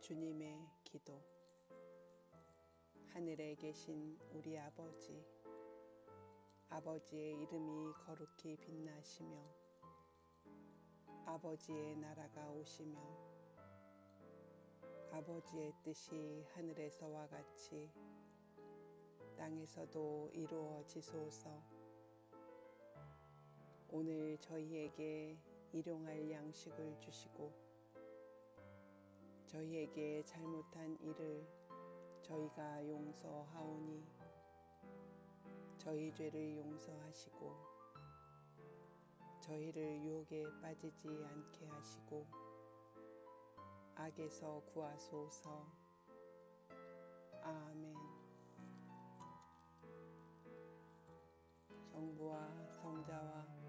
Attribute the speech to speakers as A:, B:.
A: 주님의 기도. 하늘에 계신 우리 아버지 아버지의 이름이 거룩히 빛나시며 아버지의 나라가 오시며 아버지의 뜻이 하늘에서와 같이 땅에서도 이루어지소서. 오늘 저희에게 일용할 양식을 주시고 저희에게 잘못한 일을 저희가 용서하오니 저희 죄를 용서하시고 저희를 유혹에 빠지지 않게 하시고 악에서 구하소서. 아멘. 성부와 성자와